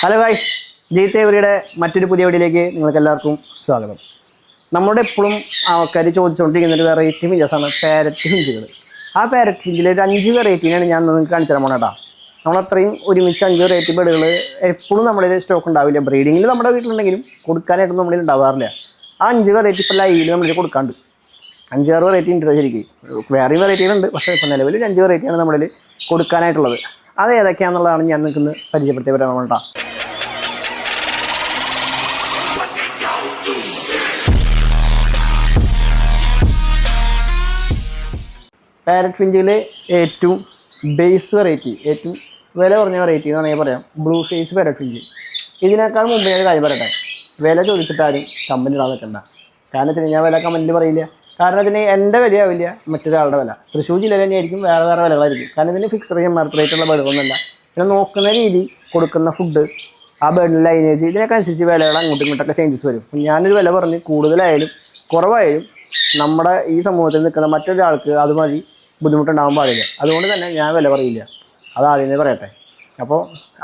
Hello guys ജീത്തേവരിയുടെ മറ്റൊരു പുതിയ വീഡിയോയിലേക്ക് നിങ്ങൾക്ക് എല്ലാവർക്കും സ്വാഗതം. നമ്മുടെ എപ്പോഴും ആൾക്കാർ ചോദിച്ചുകൊണ്ടിരിക്കുന്ന ഒരു വെറൈറ്റി മിഞ്ചസാണ് പാരറ്റ് ഹിഞ്ചുകൾ ആ പാരറ്റ് ഹിഞ്ചിൽ ഒരു അഞ്ച് വെറൈറ്റീനാണ് ഞാൻ നിങ്ങൾക്ക് കാണിച്ചു തരാൻ പോണേട്ടാ. നമ്മളത്രയും ഒരുമിച്ച് അഞ്ച് വെറൈറ്റി ബേഡുകൾ എപ്പോഴും നമ്മുടെ സ്റ്റോക്ക് ഉണ്ടാവില്ല. ബ്രീഡിങ്ങിൽ നമ്മുടെ വീട്ടിലുണ്ടെങ്കിലും കൊടുക്കാനായിട്ട് നമ്മളിൽ ഉണ്ടാവാറില്ല. ആ അഞ്ച് വെറൈറ്റി ഇപ്പോൾ ലൈവിൽ നമ്മളിൽ കൊടുക്കാണ്ട്. അഞ്ചാറ് വെറൈറ്റി ഉണ്ട് ശരിക്കും. വേറെയും വെറൈറ്റികളുണ്ട് പക്ഷേ ഇപ്പോൾ നിലവിൽ ഒരു അഞ്ച് വെറൈറ്റിയാണ് നമ്മളിൽ കൊടുക്കാനായിട്ടുള്ളത്. അത് ഏതൊക്കെയാണെന്നുള്ളതാണ് ഞാൻ നിങ്ങൾക്ക് പരിചയപ്പെടുത്തി വരാൻ വേണ്ടാ പാരറ്റ് ഫിഞ്ചിലെ ഏറ്റവും ബേസ് വെറൈറ്റി ഏറ്റവും വില കുറഞ്ഞ വെറൈറ്റി എന്ന് വേണമെങ്കിൽ പറയാം. ബ്ലൂ ഫേസ് പാരറ്റ് ഫിഞ്ച് ഇതിനേക്കാൾ മുമ്പ് ഞാൻ കാര്യം പറയട്ടെ. വില ചോദിച്ചിട്ടാരും കമ്പനി ഇടാൻ നിൽക്കണ്ട. കാരണം വെച്ചാൽ ഞാൻ വില കമ്പനിയിൽ പറയില്ല. കാരണം ഇതിന് എന്റെ വിലയാവില്ല മറ്റൊരാളുടെ വില. തൃശ്ശൂർ ജില്ലയിൽ തന്നെയായിരിക്കും വേറെ വേറെ വിലകളായിരിക്കും. കാരണം ഇതിന് ഫിക്സ് ചെയ്യാൻ ഉള്ള ബേഡുകളൊന്നുമല്ല പിന്നെ നോക്കുന്ന രീതി കൊടുക്കുന്ന ഫുഡ് ആ ബേഡിന്റെ ലൈനേജ് ഇതിനൊക്കെ അനുസരിച്ച് വിലകൾ അങ്ങോട്ടും ഇങ്ങോട്ടൊക്കെ ചേഞ്ചസ് വരും. ഞാനൊരു വില പറഞ്ഞ് കൂടുതലായാലും കുറവായാലും നമ്മുടെ ഈ സമൂഹത്തിൽ നിൽക്കുന്ന മറ്റൊരാൾക്ക് അത് ബുദ്ധിമുട്ടുണ്ടാകാൻ പാടില്ല. അതുകൊണ്ട് തന്നെ ഞാൻ വില പറയില്ല. അത് ആദ്യമേ പറയട്ടെ. അപ്പോൾ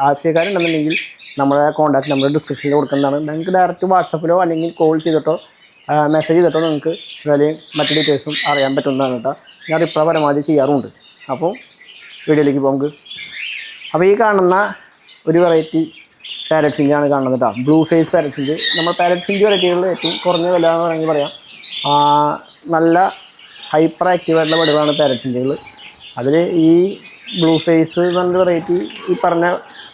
ആവശ്യക്കാരുണ്ടെന്നുണ്ടെങ്കിൽ നമ്മുടെ കോൺടാക്ട് നമ്പർ ഡിസ്ക്രിപ്ഷനിൽ കൊടുക്കുന്നതാണ്. നിങ്ങൾക്ക് ഡയറക്റ്റ് വാട്സപ്പിലോ അല്ലെങ്കിൽ കോൾ ചെയ്തിട്ടോ മെസ്സേജ് ചെയ്തിട്ടോ നിങ്ങൾക്ക് വിലയും മറ്റു ഡീറ്റെയിൽസും അറിയാൻ പറ്റുന്നതാണ് കേട്ടോ. ഞാൻ റിപ്ലൈ പരമാവധി ചെയ്യാറുമുണ്ട്. അപ്പോൾ വീഡിയോയിലേക്ക് പോകും നമുക്ക്. അപ്പോൾ ഈ കാണുന്ന ഒരു വെറൈറ്റി പാരറ്റ് ഫിഞ്ചാണ് കാണുന്നത് കേട്ടോ. ബ്ലൂ ഫേസ് പാരറ്റ് ഫിഞ്ച് നമ്മൾ പാരറ്റ് ഫിഞ്ച് വെറൈറ്റികളിൽ ഏറ്റവും കുറഞ്ഞ വില എന്ന് വേണമെങ്കിൽ പറയാം. നല്ല ഹൈപ്പർ ആക്റ്റീവ് ആയിട്ടുള്ള പാരറ്റ് അതിൽ ഈ ബ്ലൂ ഫേസ് എന്ന് പറഞ്ഞ വെറൈറ്റി ഈ പറഞ്ഞ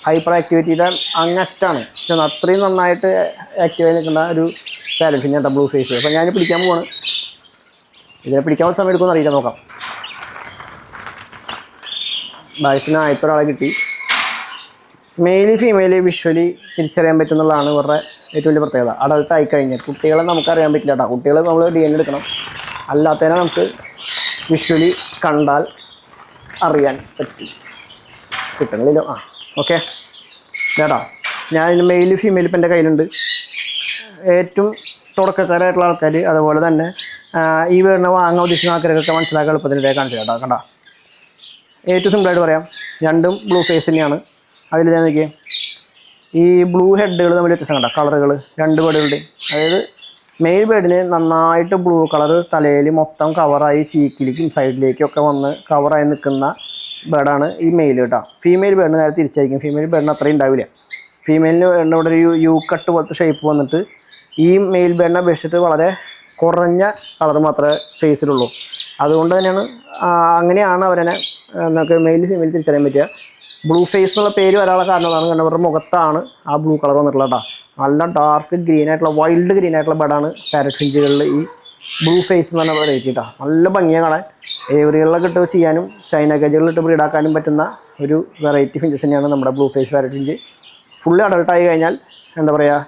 ഹൈപ്പർ ആക്ടിവിറ്റിയുടെ അങ്ങറ്റാണ് പക്ഷെ അത്രയും നന്നായിട്ട് ആക്റ്റീവായി നിൽക്കുന്ന ഒരു പാരറ്റിൻ കേട്ടോ ബ്ലൂ ഫേസ് അപ്പം ഞാൻ പിടിക്കാൻ പോവാണ്. ഇതിനെ പിടിക്കാൻ സമയം എടുക്കുമെന്ന് അറിയിക്കാൻ നോക്കാം. ബായ്സിന് ആയപ്പോൾ ഒരാളെ കിട്ടി. മെയിലി ഫീമെയിൽ വിഷ്വലി തിരിച്ചറിയാൻ പറ്റുന്നുള്ളതാണ് ഇവരുടെ ഏറ്റവും വലിയ പ്രത്യേകത. അഡൾട്ട് ആയി കഴിഞ്ഞാൽ കുട്ടികളെ നമുക്കറിയാൻ പറ്റില്ല കേട്ടോ കുട്ടികളെ നമ്മൾ ഡി എൻ എടുക്കണം. അല്ലാത്തതിനെ നമുക്ക് വിഷ്വലി കണ്ടാൽ അറിയാൻ പറ്റി. കിട്ടണില്ലല്ലോ. ആ ഓക്കെ ചേട്ടാ ഞാൻ മെയിൽ ഫീമെയിൽ ഇപ്പം എന്റെ കയ്യിലുണ്ട്. ഏറ്റവും തുടക്കക്കാരായിട്ടുള്ള ആൾക്കാർ അതുപോലെ തന്നെ ഈ വീടിനെ വാങ്ങാൻ ഉദ്ദേശിക്കുന്ന ആൾക്കാരൊക്കെ മനസ്സിലാക്കാൻ എളുപ്പത്തിന് ഇതേ കാണിച്ചു കേട്ടോ കണ്ട? ഏറ്റവും സിമ്പിളായിട്ട് പറയാം. രണ്ടും ബ്ലൂ ഫേസ് തന്നെയാണ്. അതിൽ ഞാൻ നോക്കിയേ. ഈ ബ്ലൂ ഹെഡുകൾ തമ്മിൽ വ്യത്യസ്തം കണ്ട? കളറുകൾ രണ്ട് ബേഡുകളുടെയും അതായത് മെയിൽ ബേഡിന് നന്നായിട്ട് ബ്ലൂ കളർ തലയിൽ മൊത്തം കവറായി ചീക്കിലേക്കും സൈഡിലേക്കും ഒക്കെ വന്ന് കവറായി നിൽക്കുന്ന ബേഡാണ് ഈ മെയിൽ കേട്ടോ ഫീമെയിൽ ബേഡിന് നേരെ തിരിച്ചായിരിക്കും. ഫീമെയിൽ ബേഡിന് അത്രയും ഉണ്ടാവില്ല. ഫീമെയിലിന് ബേഡിന് ഇവിടെ ഒരു യു കട്ട് പോലത്തെ ഷേപ്പ് വന്നിട്ട് ഈ മെയിൽ ബേഡിനെ അപേക്ഷിച്ചിട്ട് വളരെ കുറഞ്ഞ കളർ മാത്രമേ ഫേസിലുള്ളൂ അതുകൊണ്ട് തന്നെയാണ് അങ്ങനെയാണ് അവരെ നമുക്ക് മെയിൽ ഫീമെയിൽ തിരിച്ചറിയാൻ പറ്റുക. ബ്ലൂ ഫേസ് എന്നുള്ള പേര് വരാനുള്ള കാരണം കാരണം അവരുടെ മുഖത്താണ് ആ ബ്ലൂ കളർ വന്നിട്ടുള്ളത് കേട്ടോ നല്ല ഡാർക്ക് ഗ്രീൻ ആയിട്ടുള്ള വൈൽഡ് ഗ്രീൻ ആയിട്ടുള്ള ബെഡാണ് പാരറ്റ് ഫിഞ്ചുകളിൽ ഈ ബ്ലൂ ഫേസ് എന്ന് പറഞ്ഞ വെറൈറ്റി കേട്ടോ നല്ല ഭംഗിയാണ് കാണാൻ. ഏവറികളിലൊക്കെ ഇട്ട് ചെയ്യാനും ചൈന കേജുകളിലിട്ട് ബ്രീഡാക്കാനും പറ്റുന്ന ഒരു വെറൈറ്റി ഫിഞ്ചസ് തന്നെയാണ് നമ്മുടെ blue face parrot finch full അഡൾട്ടായി കഴിഞ്ഞാൽ എന്താ പറയുക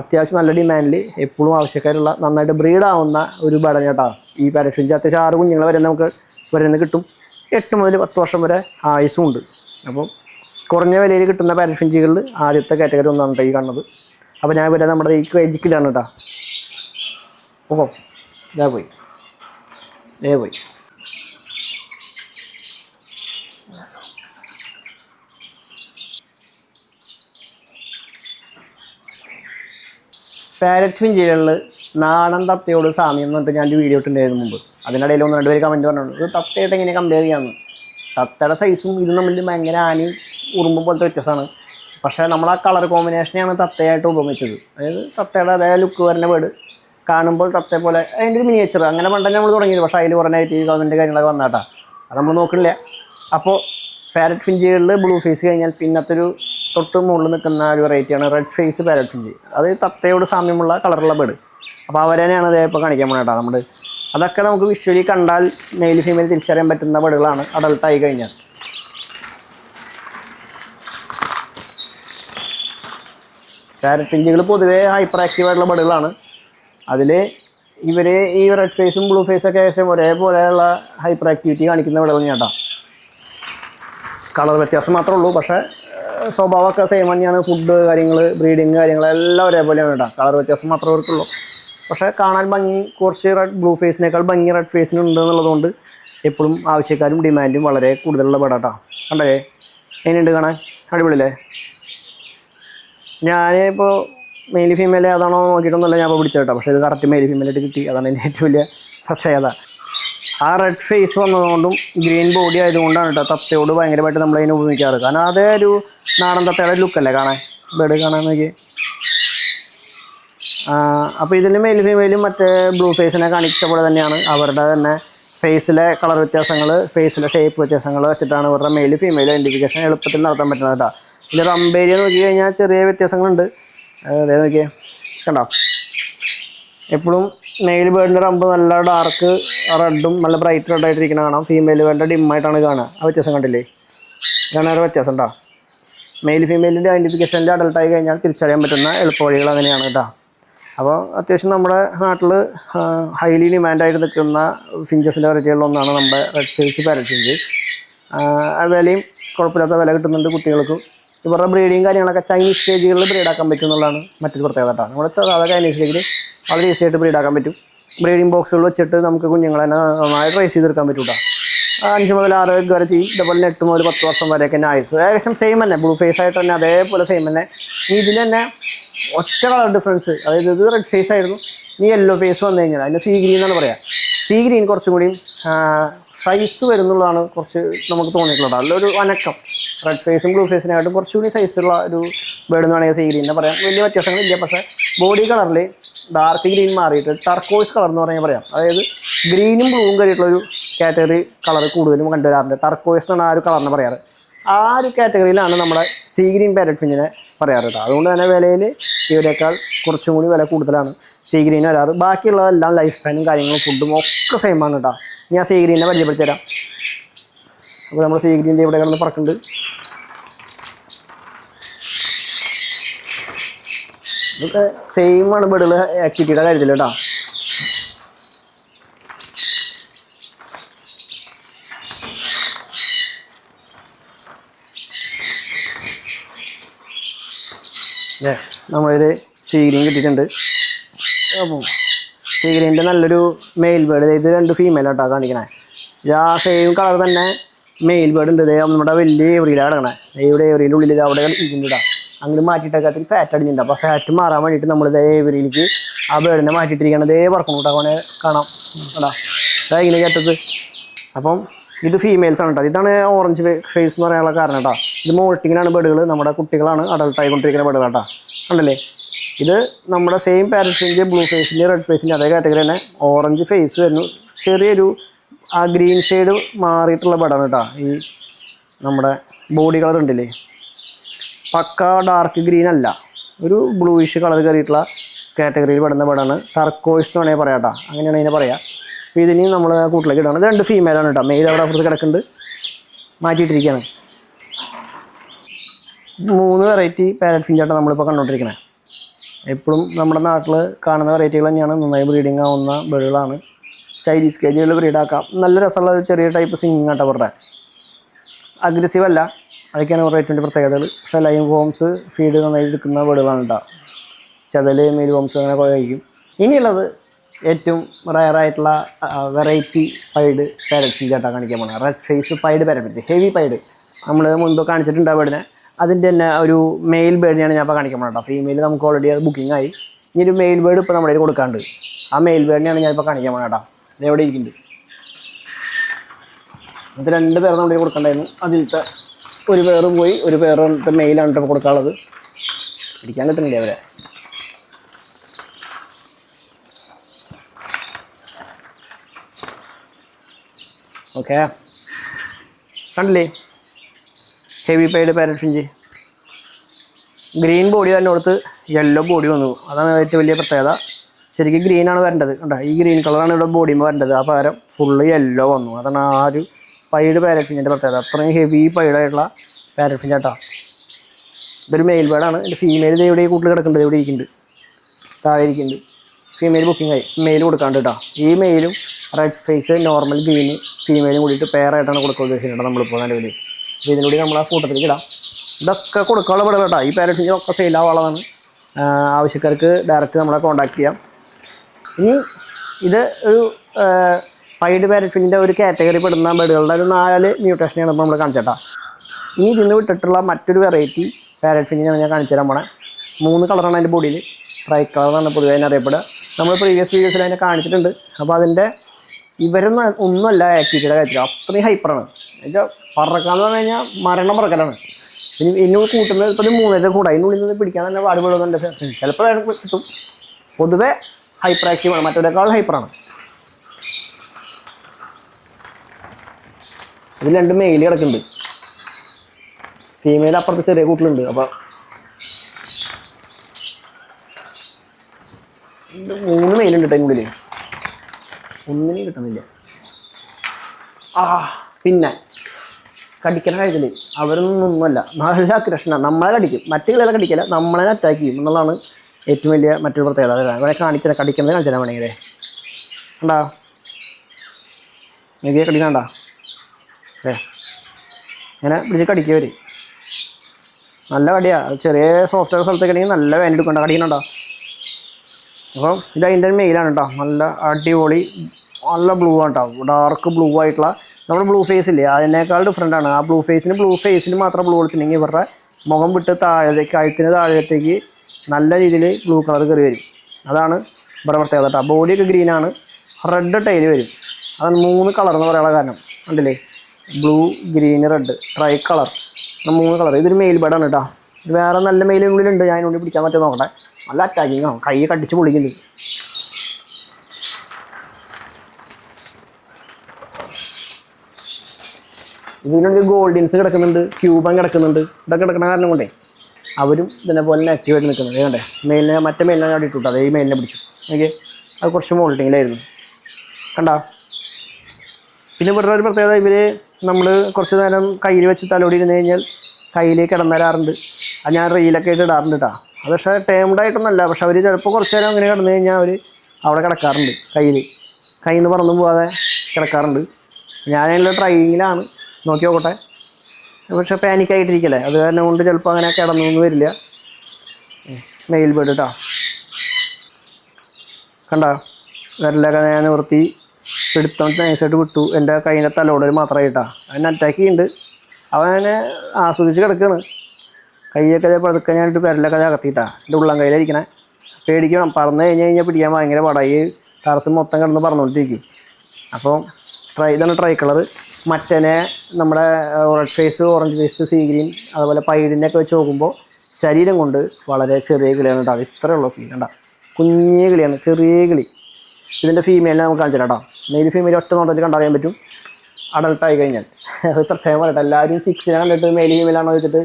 അത്യാവശ്യം നല്ല ഡിമാൻഡിൽ എപ്പോഴും ആവശ്യക്കാരുള്ള നന്നായിട്ട് ബ്രീഡാവുന്ന ഒരു ബടൻ കേട്ടോ ഈ പാരറ്റ് ഫിഞ്ച് അത്യാവശ്യം ആറ് കുഞ്ഞുങ്ങൾ വരെ നമുക്ക് വരുന്നത് കിട്ടും. എട്ട് മുതൽ പത്ത് വർഷം വരെ ആയുസും ഉണ്ട്. അപ്പം കുറഞ്ഞ വിലയിൽ കിട്ടുന്ന പാരഫിൻജികളിൽ ആദ്യത്തെ കാറ്റഗറി ഒന്നാണ് കേട്ടോ ഈ കാണുന്നത്. അപ്പോൾ ഞാൻ ഇവിടെ നമ്മുടെ ഈ ക്വേജിക്കിലാണ് കേട്ടോ ഓ ഇതാ പോയി. ദേ പോയി. പാരറ്റ് ഫിഞ്ചുകളിൽ നാടൻ തത്തയോട് സാമ്യം എന്ന് പറഞ്ഞിട്ട് ഞാൻ വീഡിയോ ഇട്ടുണ്ടായിരുന്നു മുമ്പ്. അതിനിടയിൽ ഒന്ന് രണ്ട് പേര് കമന്റ് പറഞ്ഞു ഇത് തത്തയായിട്ട് എങ്ങനെ കമ്പയർ ചെയ്യാമെന്ന് തത്തയുടെ സൈസും ഇതും തമ്മിൽ ഭയങ്കര ആനയും ഉറുമ്പും പോലത്തെ വ്യത്യാസമാണ്. പക്ഷേ നമ്മൾ ആ കളർ കോമ്പിനേഷനെയാണ് തത്തയായിട്ട് ഉപമിച്ചത്. അതായത് തത്തയുടെ അതേ ലുക്ക് വരുന്ന വീട് കാണുമ്പോൾ തത്തയെ പോലെ അതിന്റെ ഒരു മിനിയേച്ചർ അങ്ങനെ പണ്ടേ നമ്മൾ തുടങ്ങിയത്. പക്ഷേ അതിൽ കുറേ നൈറ്റ് ഗവൺമെന്റ് കാര്യങ്ങളൊക്കെ വന്നാട്ടാ അത് നമ്മൾ നോക്കണില്ല. അപ്പോൾ പാരറ്റ് ഫിഞ്ചുകളിൽ ബ്ലൂ ഫേസ് കഴിഞ്ഞാൽ പിന്നത്തെ ഒരു തൊട്ട് മുകളിൽ നിൽക്കുന്ന ഒരു വെറൈറ്റിയാണ് റെഡ് ഫേസ് പാരറ്റ് ഫിഞ്ച് അത് തത്തയോട് സാമ്യമുള്ള കളറുള്ള ബേഡ് അപ്പോൾ അവരെന്നെയാണ് അതേ ഇപ്പോൾ കാണിക്കാൻ പോകണേട്ടാ നമ്മൾ അതൊക്കെ നമുക്ക് വിഷ്വലി കണ്ടാൽ മെയിൽ ഫീമെയിൽ തിരിച്ചറിയാൻ പറ്റുന്ന ബേഡുകളാണ് അഡൾട്ടായി കഴിഞ്ഞാൽ. പാരറ്റ് ഫിഞ്ചുകൾ പൊതുവേ ഹൈപ്പർ ആക്റ്റീവ് ആയിട്ടുള്ള ബഡുകളാണ്. അതിൽ ഇവർ ഈ റെഡ് ഫേസും ബ്ലൂ ഫേസും ഒക്കെ ഏകദേശം ഒരേപോലെയുള്ള ഹൈപ്പർ ആക്ടിവിറ്റി കാണിക്കുന്ന ബഡുകൾ ഞാട്ടാ കളർ വ്യത്യാസം മാത്രമേ ഉള്ളൂ പക്ഷേ സ്വഭാവമൊക്കെ സെയിം തന്നെയാണ്. ഫുഡ് കാര്യങ്ങൾ ബ്രീഡിങ് കാര്യങ്ങൾ എല്ലാം ഒരേപോലെയാണ് കേട്ടോ കളർ വ്യത്യാസം മാത്രമേ അവർക്കുള്ളൂ പക്ഷേ കാണാൻ ഭംഗി കുറച്ച് റെഡ് ബ്ലൂ ഫേസിനേക്കാൾ ഭംഗി റെഡ് ഫേസിനുണ്ട് എന്നുള്ളതുകൊണ്ട് എപ്പോഴും ആവശ്യക്കാരും ഡിമാൻഡും വളരെ കൂടുതലുള്ള പെടാട്ടോ കണ്ടേ? എങ്ങനെയുണ്ട് കാണാൻ? അടിപൊളിയല്ലേ? ഞാൻ ഇപ്പോൾ മെയിലി ഫീമെയിൽ ഏതാണോ നോക്കിയിട്ടൊന്നുമല്ല ഞാൻ ഇപ്പോൾ പിടിച്ചത് കേട്ടോ. പക്ഷേ ഇത് കറക്റ്റ് മെയിലി ഫീമെയിലായിട്ട് കിട്ടി. അതാണ് എന്റെ ഏറ്റവും വലിയ പ്രത്യേകത ആ റെഡ് ഫേസ് വന്നതുകൊണ്ടും ഗ്രീൻ ബോഡി ആയതുകൊണ്ടാണ് കേട്ടോ തത്തയോട് ഭയങ്കരമായിട്ട് നമ്മൾ അതിനെ ഉപയോഗിക്കാറ് കാരണം അതേ ഒരു നാടൻ തത്തയുടെ ലുക്കല്ലേ കാണാൻ? ബേഡ് കാണാൻ നോക്കി. അപ്പോൾ ഇതിന്റെ മെയിൽ ഫീമെയിലും മറ്റേ ബ്ലൂ ഫേസിനെ കാണിച്ച പോലെ തന്നെയാണ് അവരുടെ തന്നെ ഫേസിലെ കളർ വ്യത്യാസങ്ങൾ ഫേസിലെ ഷേപ്പ് വ്യത്യാസങ്ങൾ വെച്ചിട്ടാണ് ഇവരുടെ മെയിൽ ഫീമെയിൽ ഐഡന്റിഫിക്കേഷൻ എളുപ്പത്തിൽ നടത്താൻ പറ്റുന്നത് കേട്ടോ. ഇതിന്റെ റംബേരിയ നോക്കി കഴിഞ്ഞാൽ ചെറിയ വ്യത്യാസങ്ങളുണ്ട്. അതേ നോക്കിയേ. കണ്ടോ? എപ്പോഴും മെയിൽ ബേർഡിന്റെ റമ്പ് നല്ല ഡാർക്ക് റെഡും നല്ല ബ്രൈറ്റ് റെഡ് ആയിട്ടിരിക്കുന്ന കാണാം. ഫീമെയിൽ ബേർഡിന്റെ ഡിമ്മായിട്ടാണ് കാണുക. ആ വ്യത്യാസം കണ്ടില്ലേ? ഇതാണ് ഒരു വ്യത്യാസം കേട്ടോ മെയിൽ ഫീമെയിലിന്റെ ഐഡന്റിഫിക്കേഷനിൽ അഡൽട്ടായി കഴിഞ്ഞാൽ തിരിച്ചറിയാൻ പറ്റുന്ന എളുപ്പ വഴികൾ അങ്ങനെയാണ് കേട്ടോ അപ്പോൾ അത്യാവശ്യം നമ്മുടെ നാട്ടിൽ ഹൈലി ഡിമാൻഡായിട്ട് നിൽക്കുന്ന ഫിഞ്ചസിന്റെ വെറൈറ്റികളിലൊന്നാണ് നമ്മുടെ റെഡ് ഫേസ് പാരറ്റ് ഫിഞ്ച് വിലയും കുഴപ്പമില്ലാത്ത വില കിട്ടുന്നുണ്ട് കുട്ടികൾക്ക്. ഇവരുടെ ബ്രീഡിങ് കാര്യങ്ങളൊക്കെ ചൈനീസ് സ്റ്റേജുകളിൽ ബ്രീഡാക്കാൻ പറ്റും എന്നുള്ളതാണ് മറ്റൊരു പ്രത്യേകത കേട്ടോ. നമ്മുടെ സാധാ ചൈനീസ് സ്റ്റേജിൽ വളരെ ഈസി ആയിട്ട് ബ്രീഡാക്കാൻ പറ്റും. ബ്രീഡിംഗ് ബോക്സുകൾ വെച്ചിട്ട് നമുക്ക് കുഞ്ഞുങ്ങളെ തന്നെ നന്നായിട്ട് റൈസ് ചെയ്തെടുക്കാൻ പറ്റും കേട്ടോ. അഞ്ച് മുതൽ ആറ് വരെ ചെയ്യും. ഇതേപോലെ എട്ട് മുതൽ പത്ത് വർഷം വരെയൊക്കെ തന്നെ ആയുസ്. ഏകദേശം സെയിം തന്നെ. ബ്ലൂ ഫേസ് ആയിട്ട് തന്നെ അതേപോലെ സെയിം തന്നെ. ഇതിൽ തന്നെ ഒറ്റ കളർ ഡിഫറൻസ് അതായത് ഇത് റെഡ് ഫേസ് ആയിരുന്നു. ഈ യെല്ലോ ഫേസ് വന്നു കഴിഞ്ഞാൽ അതിന് സീ ഗ്രീൻ എന്നാണ് പറയാം. സീ ഗ്രീൻ കുറച്ചും കൂടി സൈസ് വരുന്നുള്ളതാണ് കുറച്ച് നമുക്ക് തോന്നിയിട്ടുള്ളത്. നല്ലൊരു അനക്കം. റെഡ് ഫേസും ബ്ലൂ ഫേസിനായിട്ടും കുറച്ചുകൂടി സൈസുള്ള ഒരു ബേർഡ് എന്ന് വേണമെങ്കിൽ സീ ഗ്രീനെ പറയാം വലിയ വ്യത്യാസങ്ങളില്ല. പക്ഷേ ബോഡി കളറിൽ ഡാർക്ക് ഗ്രീൻ മാറിയിട്ട് ടർക്കോയ്സ് കളർ എന്ന് പറഞ്ഞാൽ പറയാം. അതായത് ഗ്രീനും ബ്ലൂവും കഴിഞ്ഞിട്ടുള്ള ഒരു കാറ്റഗറി കളർ കൂടുതലും കണ്ടുവരാറുണ്ട്. ടർക്കോയ്സ് എന്നാണ് ആ ഒരു കളറിനെ പറയാറ്. ആ ഒരു കാറ്റഗറിയിലാണ് നമ്മുടെ സീ ഗ്രീൻ പാരറ്റ് ഫിഞ്ചിനെ പറയാറുള്ളത് അതുകൊണ്ട് തന്നെ വിലയിൽ ഇവരെക്കാൾ കുറച്ചും കൂടി വില കൂടുതലാണ്. സീ ഗ്രീൻ വരാറ്. ബാക്കിയുള്ളതെല്ലാം ലൈഫ് സ്പാനും കാര്യങ്ങളും ഫുഡും ഒക്കെ സെയിം ആണ് കേട്ടോ ഞാൻ സീ ഗ്രീനെ പരിചയപ്പെടുത്തി തരാം അപ്പോൾ നമ്മൾ സീ ഗ്രീന്റെ ഇവിടെ കിടന്ന് പറക്കുന്നുണ്ട്. ഇതൊക്കെ സെയിം ആണ് ബെഡുകൾ ആക്ടിവിറ്റിയുടെ കാര്യത്തിൽ കേട്ടോ ഏ നമ്മളൊരു സീഗ്രീൻ കിട്ടിയിട്ടുണ്ട്. സീഗ്രീന്റെ നല്ലൊരു മെയിൽ ബേർഡ് ഇത് രണ്ട് ഫീമെയിൽ ആട്ടാ കാണിക്കണേ. ആ സെയിം കളർ തന്നെ മെയിൽ ബേർഡ് ഉണ്ട്. നമ്മുടെ വലിയ ഏവറിയിലാണ് കിടക്കണേ. ഇവിടെ ഏവറിയിൽ ഉള്ളിൽ അവിടെ ഇരിക്കുന്നുണ്ടാ അങ്ങനെ മാറ്റിയിട്ടൊക്കെ ഫാറ്റ് അടിഞ്ഞിട്ടുണ്ട് അപ്പോൾ ഫാറ്റ് മാറാൻ വേണ്ടിയിട്ട് നമ്മൾ ഇതേ ഏവറിയിലേക്ക് ആ ബേർഡിനെ മാറ്റിയിട്ടിരിക്കണം. ഇതേ പറക്കണം കേട്ടോ അവനെ കാണാം. കേടാ അതാ ഇങ്ങനെ കേട്ടത്. അപ്പം ഇത് ഫീമെയിൽസ് ആണ് കേട്ടോ ഇതാണ് ഓറഞ്ച് ഫേസ് എന്ന് പറയാനുള്ള കാരണം കേട്ടോ ഇത് മോൾട്ടിങ്ങിനാണ് ബേഡുകൾ നമ്മുടെ കുട്ടികളാണ് അഡൾട്ട് ആയിക്കൊണ്ടിരിക്കുന്ന ബേഡുകൾ കേട്ടോ കണ്ടല്ലേ? ഇത് നമ്മുടെ സെയിം പാരൻസിന്റെ ബ്ലൂ ഫേസിന്റെ റെഡ് ഫേസിന്റെ അതേ കാറ്റഗറി തന്നെ. ഓറഞ്ച് ഫേസ് വരുന്നു. ചെറിയൊരു ആ ഗ്രീൻ ഷെയ്ഡ് മാറിയിട്ടുള്ള ബേഡാണ് കേട്ടോ. ഈ നമ്മുടെ ബോഡി കളർ ഉണ്ടല്ലേ? പക്ക ഡാർക്ക് ഗ്രീൻ അല്ല. ഒരു ബ്ലൂയിഷ് കളർ കയറിയിട്ടുള്ള കാറ്റഗറിയിൽ പെടുന്ന പടമാണ്. ടർക്കോയിസ് എന്ന് വേണമെങ്കിൽ പറയാം കേട്ടോ. അങ്ങനെയാണ് ഇതിനെ പറയാം. അപ്പോൾ ഇതിന് നമ്മൾ കൂട്ടിലേക്ക് ഇടണം. രണ്ട് ഫീമെയിലാണ് കേട്ടോ. മെയിൽ അവിടെ അപ്പുറത്ത് കിടക്കുന്നുണ്ട്. മാറ്റിയിട്ടിരിക്കുകയാണ്. മൂന്ന് വെറൈറ്റി പാരറ്റ് ഫിഞ്ചാണ് നമ്മളിപ്പോൾ കണ്ടുകൊണ്ടിരിക്കുന്നത് എപ്പോഴും നമ്മുടെ നാട്ടിൽ കാണുന്ന വെറൈറ്റികൾ തന്നെയാണ്. നന്നായി ബ്രീഡിങ് ആവുന്ന ബേഡുകളാണ് ചൈനീസ് ബ്രീഡ് ബ്രീഡാക്കാം നല്ല രസമുള്ള ചെറിയ ടൈപ്പ് സിംഗിങ് ആട്ടോ അവരുടെ. അഗ്രസീവ് അല്ല. അതൊക്കെയാണ് അവരുടെ ഏറ്റവും പ്രത്യേകതകൾ. പക്ഷേ ലൈം ഹോംസ് ഫീഡ് നന്നായി എടുക്കുന്ന ബേഡുകളാണ് കേട്ടോ ചതൽ മെയിൽ ഫോംസ് അങ്ങനെ കുറേ കഴിക്കും ഇനിയുള്ളത് ഏറ്റവും റയറായിട്ടുള്ള വെറൈറ്റി പൈഡ് പാരറ്റ് ചേട്ടാ കാണിക്കാൻ പോകണം red face pied parrot heavy pied നമ്മൾ മുൻപ് കാണിച്ചിട്ടുണ്ട് ബേഡിനെ അതിന്റെ തന്നെ ഒരു മെയിൽ ബേഡിനെയാണ് ഞാൻ ഇപ്പോൾ കാണിക്കാൻ പോകണം കേട്ടോ. ഫീമെയിൽ നമുക്ക് ഓൾറെഡി അത് ബുക്കിംഗ് ആയി. ഇനി ഒരു മെയിൽ ബേഡ് ഇപ്പോൾ നമ്മുടെ കൊടുക്കാണ്ട് ആ മെയിൽ ബേഡിനെയാണ് ഞാൻ ഇപ്പോൾ കാണിക്കാൻ പോകണം കേട്ടോ. ഇത് എവിടെ ഇരിക്കുന്നുണ്ട്? ഇത് രണ്ട് പേർ നമ്മുടെ കൊടുക്കണ്ടായിരുന്നു. അതിലത്തെ ഒരു പേറും പോയി ഒരു പേർ മെയിലാണ് ഇപ്പോൾ കൊടുക്കാനുള്ളത്. ഇരിക്കാൻ കിട്ടുന്നില്ല അവരെ ഓക്കെ കണ്ടില്ലേ? Heavy pied parrot finch green body തന്നെ കൊടുത്ത് യെല്ലോ ബോഡി വന്നു. അതാണ് ഏറ്റവും വലിയ പ്രത്യേകത. ശരിക്കും ഗ്രീനാണ് വരേണ്ടത്. കണ്ടോ? ഈ ഗ്രീൻ കളറാണ് ഇവിടെ ബോഡിയിൽ വരേണ്ടത്. ആ പകരം ഫുള്ള് യെല്ലോ വന്നു. അതാണ് ആ ഒരു പൈഡ് പാരറ്റ് ഫിഞ്ചിന്റെ പ്രത്യേകത. അത്രയും ഹെവി പൈഡായിട്ടുള്ള പാരറ്റ് ഫിഞ്ച് കേട്ടോ ഇതൊരു മെയിൽ ബേഡാണ് എന്റെ ഫീമെയിൽ ഇത് എവിടെ കൂട്ടിൽ കിടക്കുന്നുണ്ട്. ഇവിടെ ഇരിക്കുന്നുണ്ട്. താഴെ ഇരിക്കുന്നുണ്ട്. ഫീമെയിൽ ബുക്കിംഗ് ആയി. മെയിൽ കൊടുക്കാണ്ട് കേട്ടോ ഈ മെയിലും റെഡ് ഫേസ് നോർമൽ ഗ്രീന് ഫീമെയിലും കൂടിയിട്ട് പെയറായിട്ടാണ് കൊടുക്കുക ഉദ്ദേശിക്കുന്നത് നമ്മളിപ്പോൾ നിലവിൽ അപ്പോൾ ഇതിലൂടെ നമ്മൾ ആ കൂട്ടത്തിലേക്ക് ഇടാം. ഇതൊക്കെ കൊടുക്കാനുള്ള പെടുക കേട്ടോ. ഈ പാരൻസിന്റെ ഒക്കെ സെയിലാവുള്ളതാണ് ആവശ്യക്കാർക്ക് ഡയറക്റ്റ് നമ്മളെ കോൺടാക്ട് ചെയ്യാം. ഇനി ഇത് ഒരു പൈഡ് പാരറ്റിന്റെ ഒരു കാറ്റഗറി പെടുന്ന ബേഡുകളുടെ ഒരു നാല് മ്യൂട്ടേഷനാണ് ഇപ്പോൾ നമ്മൾ കാണിച്ചേട്ടാ. ഇനി ഇതിന്ന് വിട്ടിട്ടുള്ള മറ്റൊരു വെറൈറ്റി പാരറ്റ്സിനെയാണ് ഞാൻ കാണിച്ചു തരാൻ പോണേ. മൂന്ന് കളറാണ് അതിന്റെ ബോഡിയിൽ ട്രൈ കളറാണ് പൊതുവെ അതിനെ അറിയപ്പെടുക. നമ്മൾ പ്രീവിയസ് വീഡിയോസിൽ അതിനെ കാണിച്ചിട്ടുണ്ട്. അപ്പോൾ അതിന്റെ ഇവരൊന്നും ഒന്നുമല്ല ആക്ടിവിറ്റിയുടെ കാര്യത്തിൽ അത്രയും ഹൈപ്പറാണ് എന്നുവെച്ചാൽ പറക്കാന്ന് പറഞ്ഞു കഴിഞ്ഞാൽ മരണം പറക്കലാണ്. ഇനി ഇനി കൂട്ടുന്നത് ഇപ്പം ഒരു കൂടാ. അതിനുള്ളിൽ നിന്ന് പിടിക്കാൻ തന്നെ പാടുപെടുന്നുണ്ട് ചിലപ്പോൾ കിട്ടും. പൊതുവെ ഹൈപ്പർ ആക്റ്റീവാണ് മറ്റൊരാൾ ഹൈപ്പറാണ് ഇതിൽ രണ്ട് മെയിൽ കിടക്കുന്നുണ്ട്. ഫീമെയിൽ അപ്പുറത്ത് ചെറിയ കൂട്ടിലുണ്ട്. അപ്പോൾ ഇത് മൂന്ന് മെയിലുണ്ട് കേട്ടോ അതിനുള്ളിൽ ഒന്നിനും കിട്ടുന്നില്ല. ആ പിന്നെ കടിക്കണ കാര്യത്തിൽ അവരൊന്നും ഒന്നുമല്ല നല്ല കൃഷ്ണ നമ്മളെ കടിക്കും. മറ്റു കടിക്കില്ല നമ്മളെ അറ്റാക്ക് ചെയ്യും എന്നുള്ളതാണ് ഏറ്റവും വലിയ മറ്റൊരു പ്രത്യേകത. അവരെ കാണിച്ചാൽ കടിക്കുന്നത് കാണിച്ചാൽ വേണമെങ്കിൽ കണ്ടാ? എനിക്ക് കടിക്കണ്ട ഏ ഇങ്ങനെ പിടിച്ച് കടിക്കുക നല്ല കടിയാ. ചെറിയ സോഫ്റ്റ്വെയർ സ്ഥലത്തേക്ക് ആണെങ്കിൽ നല്ല വേന എടുക്കണ്ട കടിക്കണുണ്ടോ അപ്പം ഇത് അതിന്റെ മെയിലാണ് കേട്ടോ. നല്ല അടിപൊളി നല്ല ബ്ലൂ ആണ് കേട്ടോ. ഡാർക്ക് ബ്ലൂ ആയിട്ടുള്ള നമ്മുടെ ബ്ലൂ ഫേസ് ഇല്ലേ? അതിനേക്കാൾ ഡിഫറെന്റ് ആണ്. ആ ബ്ലൂ ഫേസിന് ബ്ലൂ ഫേസിന് മാത്രം ബ്ലൂ വിളിച്ചിട്ടുണ്ടെങ്കിൽ ഇവരുടെ മുഖം വിട്ട് താഴത്തേക്ക് കഴുത്തിന് താഴത്തേക്ക് നല്ല രീതിയിൽ ബ്ലൂ കളർ കയറി വരും. അതാണ് ഇവിടെ പ്രത്യേകത കേട്ടോ. ബോഡിയൊക്കെ ഗ്രീനാണ് റെഡ് ടൈൽ വരും. അതാണ് മൂന്ന് കളർ എന്ന് പറയാനുള്ള കാരണം. കണ്ടില്ലേ? Blue green red tri colour മൂന്ന് കളർ ഇതൊരു മെയിൽ ബേഡാണ് കേട്ടോ. വേറെ നല്ല മെയിലിനുള്ളിലുണ്ട് ഞാൻ ഉള്ളിൽ പിടിക്കാൻ പറ്റുന്ന നോക്കട്ടെ. നല്ല അറ്റാക്കിങ് ആണ്. കൈ കടിച്ച് പൊളിക്കുന്നുണ്ട്. ഇതിനുള്ളിൽ ഗോൾഡിൻസ് കിടക്കുന്നുണ്ട് ക്യൂബൻ കിടക്കുന്നുണ്ട്. ഇതൊക്കെ കിടക്കുന്ന കാരണം കൊണ്ടേ അവരും ഇതിനെ പോലെ തന്നെ ആക്റ്റീവായിട്ട് നിൽക്കുന്നുണ്ട് കണ്ടേ? മെയിലിനെ മറ്റേ മെയിലിനെ അവിടെ ഇട്ടു അതേ മെയിലിനെ പിടിച്ചു. ഓക്കെ അത് കുറച്ച് മോൾട്ടിങ്ങിലായിരുന്നു കണ്ടാ? പിന്നെ ഇവരുടെ ഒരു പ്രത്യേകത ഇവർ നമ്മൾ കുറച്ച് നേരം കയ്യിൽ വെച്ച് തലോടി ഇരുന്ന് കഴിഞ്ഞാൽ കയ്യിൽ കിടന്നരാറുണ്ട് അത് ഞാൻ റീലൊക്കെ ആയിട്ട് ഇടാറുണ്ട് കേട്ടോ അത് പക്ഷേ ടേംഡ് ആയിട്ടൊന്നല്ല. പക്ഷെ അവർ ചിലപ്പോൾ കുറച്ച് നേരം അങ്ങനെ കിടന്നു കഴിഞ്ഞാൽ അവർ അവിടെ കിടക്കാറുണ്ട് കയ്യിൽ കയ്യിൽ നിന്ന് പറന്നു പോകാതെ കിടക്കാറുണ്ട്. ഞാൻ അതിനുള്ള ട്രൈയിങ്ങിലാണ് നോക്കി നോക്കട്ടെ പക്ഷെ പാനിക്കായിട്ടിരിക്കല്ലേ? അത് കാരണം കൊണ്ട് ചിലപ്പോൾ അങ്ങനെ കിടന്നൊന്നും വരില്ല. മെയിൽ ബേഡ് കേട്ടോ കണ്ട? വിരലൊക്കെ ഞാൻ നിവർത്തി എടുത്തോണ്ട് നൈസായിട്ട് വിട്ടു. എന്റെ കൈയിന്റെ തലോടൽ മാത്രമായിട്ടാ അവൻ അറ്റാക്ക് ചെയ്യുന്നുണ്ട് അവനെ ആസ്വദിച്ച് കിടക്കുകയാണ് കൈയൊക്കെ പതുക്കെ ഞാനിട്ട് വിരലൊക്കെ അകത്തിയിട്ടാ. എന്റെ ഉള്ളം കയ്യിലിരിക്കണേ. പേടിക്കണം. പറന്ന് കഴിഞ്ഞ് കഴിഞ്ഞാൽ പിടിക്കാൻ ഭയങ്കര പടായി ടർസ് മൊത്തം കിടന്ന് പറന്നുകൊണ്ടിരിക്കും അപ്പോൾ ട്രൈ ഇതാണ് ട്രൈ കളർ മറ്റനെ നമ്മുടെ red face orange face sea green അതുപോലെ പൈഡിനെ ഒക്കെ വെച്ച് നോക്കുമ്പോൾ ശരീരം കൊണ്ട് വളരെ ചെറിയ കിളിയാണ് കേട്ടോ. ഇത്രയേ ഉള്ളൂ കിളി കണ്ട. കുഞ്ഞേ കിളിയാണ് ചെറിയ കിളി. ഇതിന്റെ ഫീമെയിലിനെ നമുക്ക് കാണിച്ചു കേട്ടോ. മെയിൽ ഫീമെയിൽ ഒറ്റ നോട്ടത്തിൽ കണ്ടറിയാൻ പറ്റും. അഡൾട്ടായി കഴിഞ്ഞാൽ. അത് പ്രത്യേകം പറയട്ടെ എല്ലാവരും ചിക്സിനെ കണ്ടിട്ട് മെയിൽ ഫീമെയിലാണോ വെച്ചിട്ട്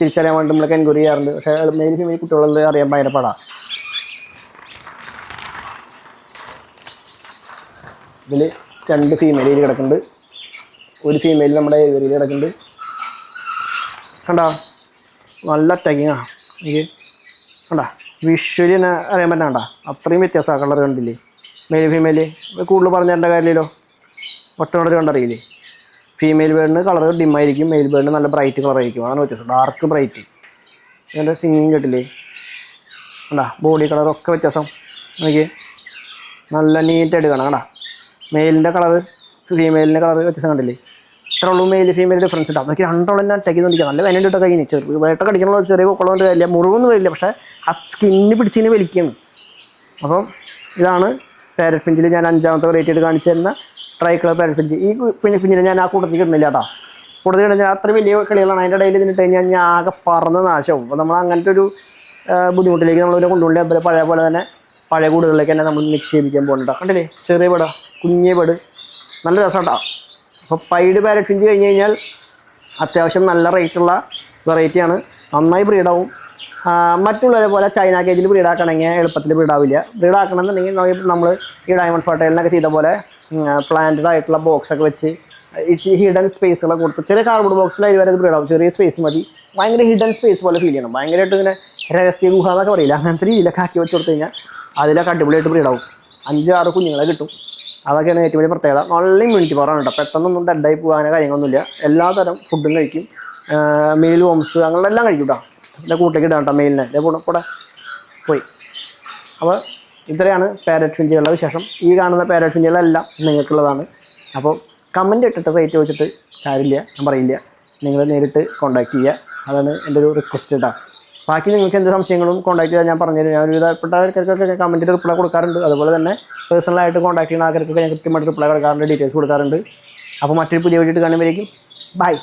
തിരിച്ചറിയാൻ വേണ്ടി നമ്മളൊക്കെ എൻക്വയറി ചെയ്യാറുണ്ട്. പക്ഷേ മെയിൽ ഫീമെയിൽ കുട്ടികളത് അറിയാൻ ഭയങ്കര പാടാ. ഇതിൽ രണ്ട് ഫീമെയിൽ കിടക്കുന്നുണ്ട്. ഒരു ഫീമെയിൽ നമ്മുടെ ഏരിയയിൽ കിടക്കുന്നുണ്ട്. കണ്ടോ? നല്ല അറ്റാക്കിങ് ആ എനിക്ക് കണ്ടാ? വിഷ്വലി തന്നെ അറിയാൻ പറ്റാണ്ട അത്രയും വ്യത്യാസമാണ് കളർ കണ്ടില്ലേ? മെയിൽ ഫീമെയിൽ കൂടുതൽ പറഞ്ഞ തരേണ്ട കാര്യമില്ലല്ലോ. ഒറ്റനോട് കണ്ടറിയില്ലേ? ഫീമെയിൽ ബേഡിന് കളർ ഡിമ്മായിരിക്കും മെയിൽ ബേഡിന് നല്ല ബ്രൈറ്റ് കളർ ആയിരിക്കും. അതാണ് വ്യത്യാസം. ഡാർക്ക് ബ്രൈറ്റ് ഇതിന്റെ സിംഗിങ് കേട്ടില്ലേ? കണ്ടാ? ബോഡി കളറൊക്കെ വ്യത്യാസം. എനിക്ക് നല്ല നീറ്റായിട്ട് കാണാം. കണ്ടാ? മെയിലിന്റെ കളർ ഫീമെയിലിന്റെ കളർ വ്യത്യാസം കണ്ടില്ലേ? ഇത്രയുള്ളൂ മെയിൽ ഫീമെയിൽ ഡിഫറൻസ് ഉണ്ടാവും അതൊക്കെ രണ്ടോളം ഞാൻ അറ്റാക്ക് ചെയ്തുകൊണ്ടിരിക്കുക നല്ല ഇട്ടൊക്കെ കഴിഞ്ഞ്. ചെറു വേട്ട കടിക്കണ ചെറിയ കുളം കൊണ്ട് വരില്ല. മുറിവൊന്നും വരില്ല. പക്ഷേ ആ സ്കിന്നിന് പിടിച്ചിങ്ങനെ വലിക്കുകയാണ് അപ്പം ഇതാണ് പാരറ്റ് ഫിഞ്ചിൽ ഞാൻ അഞ്ചാമത്തെ വെറൈറ്റി ആയിട്ട് കാണിച്ചു തരുന്ന ട്രൈ കളർ പാരറ്റ് ഈ പിന്നെ ഫിഞ്ചിനെ ഞാൻ ആ കൂട്ടത്തിൽ കിട്ടുന്നില്ല കേട്ടോ. കൂടുതൽ കിട്ടുന്ന അത്ര വലിയ കളികളാണ്. അതിന്റെ ഇടയിൽ ഇതിനിട്ട് കഴിഞ്ഞാൽ ഞാൻ ആകെ പറന്ന് നാശവും അപ്പോൾ നമ്മൾ അങ്ങനത്തെ ഒരു ബുദ്ധിമുട്ടിലേക്ക് നമ്മൾ ഇവരെ കൊണ്ടുപോയി അതുപോലെ പഴയ പോലെ തന്നെ പഴയ കൂടുകളിലേക്ക് തന്നെ നമ്മൾ നിക്ഷേപിക്കാൻ പോകുന്നുണ്ടോ കണ്ടില്ലേ? ചെറിയ പട കുഞ്ഞേ പട്. നല്ല രസമുണ്ടോ അപ്പോൾ പൈഡ് പാരറ്റ് ഫിഞ്ച് കഴിഞ്ഞ് കഴിഞ്ഞാൽ അത്യാവശ്യം നല്ല റേറ്റുള്ള വെറൈറ്റിയാണ് നന്നായി ബ്രീഡാവും. മറ്റുള്ളവരെ പോലെ ചൈന കേജിൽ ബ്രീഡാക്കണമെങ്കിൽ എളുപ്പത്തിൽ ബ്രീഡാവില്ല. ബ്രീഡാക്കണമെന്നുണ്ടെങ്കിൽ നമ്മൾ ഈ ഡയമണ്ട് ഫർട്ടൈലിനൊക്കെ ചെയ്ത പോലെ പ്ലാന്റഡ് ആയിട്ടുള്ള ബോക്സ് ഒക്കെ വെച്ച് ഇച്ചിരി ഹിഡൻ സ്പേസുകളൊക്കെ കൊടുത്ത് ചെറിയ കാർഡ്ബോർഡ് ബോക്സിലായി വരെ ബ്രീഡാവും. ചെറിയ സ്പേസ് മതി. ഭയങ്കര ഹിഡൻ സ്പേസ് പോലെ ഫീൽ ചെയ്യണം. ഭയങ്കരമായിട്ട് ഇങ്ങനെ രഹസ്യ ഗുഹ എന്നൊക്കെ പറയില്ല? അങ്ങനത്തെ രീതിയിലൊക്കെ ആക്കി വെച്ച് കൊടുത്തു കഴിഞ്ഞാൽ അതിലൊക്കെ അടിപൊളിയായിട്ട് ബ്രീഡാവും. അഞ്ച് ആറ് കുഞ്ഞുങ്ങളെ കിട്ടും. അതൊക്കെയാണ് ഏറ്റവും വലിയ പ്രത്യേകത. നല്ല ഇമ്മ്യൂണിറ്റി പവറാണ് കേട്ടോ പെട്ടെന്നൊന്നും ഡെഡായി പോകാനോ കാര്യങ്ങളൊന്നുമില്ല. എല്ലാതരം ഫുഡും കഴിക്കും. മെയിൽ വോംസ് അങ്ങനെയുള്ള എല്ലാം കഴിക്കും കേട്ടോ എന്റെ കൂട്ടേക്ക് ഇടാം കേട്ടോ മെയിലിനെ എന്റെ കൂടെ കൂടെ പോയി. അപ്പോൾ ഇത്രയാണ് പാരറ്റ് ഫിഞ്ചുകളുടെ വിശേഷം. ഈ കാണുന്ന പാരറ്റ് ഫിഞ്ചികളെല്ലാം നിങ്ങൾക്കുള്ളതാണ്. അപ്പോൾ കമന്റ് ഇട്ടിട്ട് റേറ്റ് ചോദിച്ചിട്ട് കാര്യമില്ല. ഞാൻ പറയില്ല. നിങ്ങൾ നേരിട്ട് കോൺടാക്റ്റ് ചെയ്യുക. അതാണ് എന്റെ ഒരു റിക്വസ്റ്റ് കേട്ടോ ബാക്കി നിങ്ങൾക്ക് എന്ത് സംശയങ്ങളും കോൺടാക്ട് ചെയ്താൽ ഞാൻ പറഞ്ഞുതരും. ഞാൻ ഒരുവിധപ്പെട്ട ആൾക്കാർക്കൊക്കെ കമന്റിൽ റിപ്ലൈ കൊടുക്കാറുണ്ട്. അതുപോലെ തന്നെ പേഴ്സണലായിട്ട് കോൺടാക്ട് ചെയ്യുന്ന ആൾക്കാർക്കൊക്കെ ഞാൻ കൃത്യമായിട്ട് റിപ്ലൈ കൊടുക്കാറുണ്ട് ഡീറ്റെയിൽസ് കൊടുക്കാറുണ്ട്. അപ്പോൾ മറ്റൊരു പുതിയ വീഡിയോ കാണുമ്പോഴേക്കും ബൈ